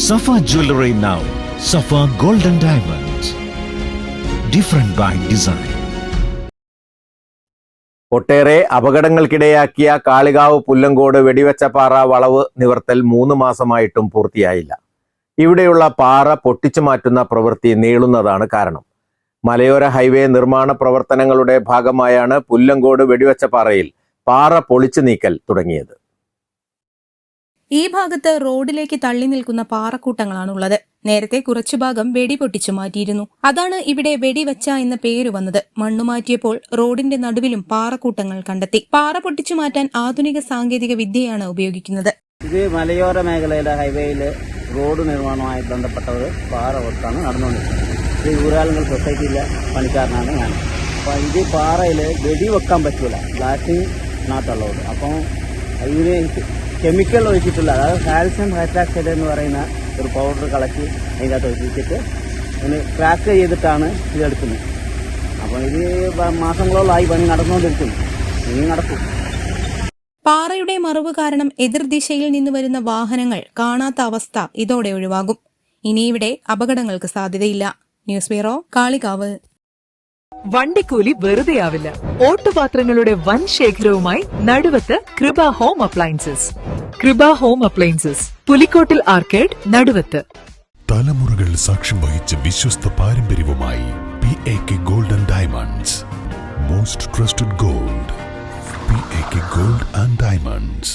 Safa Jewelry now. Safa Golden Diamonds. Different by design. ഒട്ടേറെ അപകടങ്ങൾക്കിടയാക്കിയ കാളികാവ് പുല്ലങ്കോട് വെടിവെച്ചപാറ വളവ് നിവർത്തൽ മൂന്ന് മാസമായിട്ടും പൂർത്തിയായില്ല ഇവിടെയുള്ള പാറ പൊട്ടിച്ചു മാറ്റുന്ന പ്രവൃത്തി നീളുന്നതാണ് കാരണം മലയോര ഹൈവേ നിർമ്മാണ പ്രവർത്തനങ്ങളുടെ ഭാഗമായാണ് പുല്ലങ്കോട് വെടിവെച്ചപ്പാറയിൽ പാറ പൊളിച്ചു നീക്കൽ തുടങ്ങിയത് ഈ ഭാഗത്ത് റോഡിലേക്ക് തള്ളി നിൽക്കുന്ന പാറക്കൂട്ടങ്ങളാണുള്ളത്. നേരത്തെ കുറച്ചു ഭാഗം വെടി പൊട്ടിച്ചു മാറ്റിയിരുന്നു. അതാണ് ഇവിടെ വെടിവച്ച എന്ന പേര് വന്നത്. മണ്ണു മാറ്റിയപ്പോൾ റോഡിന്റെ നടുവിലും പാറക്കൂട്ടങ്ങൾ കണ്ടെത്തി. പാറ പൊട്ടിച്ചു മാറ്റാൻ ആധുനിക സാങ്കേതിക വിദ്യയാണ് ഉപയോഗിക്കുന്നത്. ഇത് മലയോര മേഖലയിലെ ഹൈവേയിൽ റോഡ് നിർമ്മാണവുമായി ബന്ധപ്പെട്ട ഒരു പാറ പൊട്ടാണ് നടന്നുകൊണ്ടിരിക്കുന്നത്. ഇത് ഊരാളുകൾ സൊസൈറ്റിയിലെ പണിക്കാരനാണ് ഞാൻ. അപ്പോൾ ഇത് പാറയിൽ വെടി വെക്കാൻ പറ്റൂല. ബ്ലാസ്റ്റിംഗ് നാട്ടുള്ളത് അപ്പം ഇതിന് കെമിക്കൽ ഒഴിച്ചിട്ടുള്ള അതായത് കാൽസ്യം ഹൈഡ്രാക്സൈഡ് എന്ന് പറയുന്ന ഒരു പൗഡർ കലക്കി അതിനകത്ത് ഒഴിച്ചിട്ട് അതിന് ക്രാക്ക് ചെയ്തിട്ടാണ് ഇതെടുക്കുന്നത് അപ്പോൾ ഇത് മാസങ്ങളോളമായി പണി നടന്നുകൊണ്ടിരിക്കുന്നു. ഇനി നടക്കും. പാറയുടെ മറവ് കാരണം എതിർദിശയിൽ നിന്ന് വരുന്ന വാഹനങ്ങൾ കാണാത്ത അവസ്ഥ ഇതോടെ ഒഴിവാകും. ഇനി അപകടങ്ങൾക്ക് സാധ്യതയില്ല. News bureau Kalikavu. വണ്ടിക്കൂലി വെറുതെയാവില്ല. ഓട്ടുപാത്രങ്ങളുടെ വൻ ശേഖരവുമായി Naduvath Krupa home appliances. Krupa home appliances Pulikkottil arcade Naduvath. തലമുറകൾ സാക്ഷ്യം വഹിച്ച വിശ്വസ്ത പാരമ്പര്യവുമായി P A K golden diamonds most trusted gold P A K gold and diamonds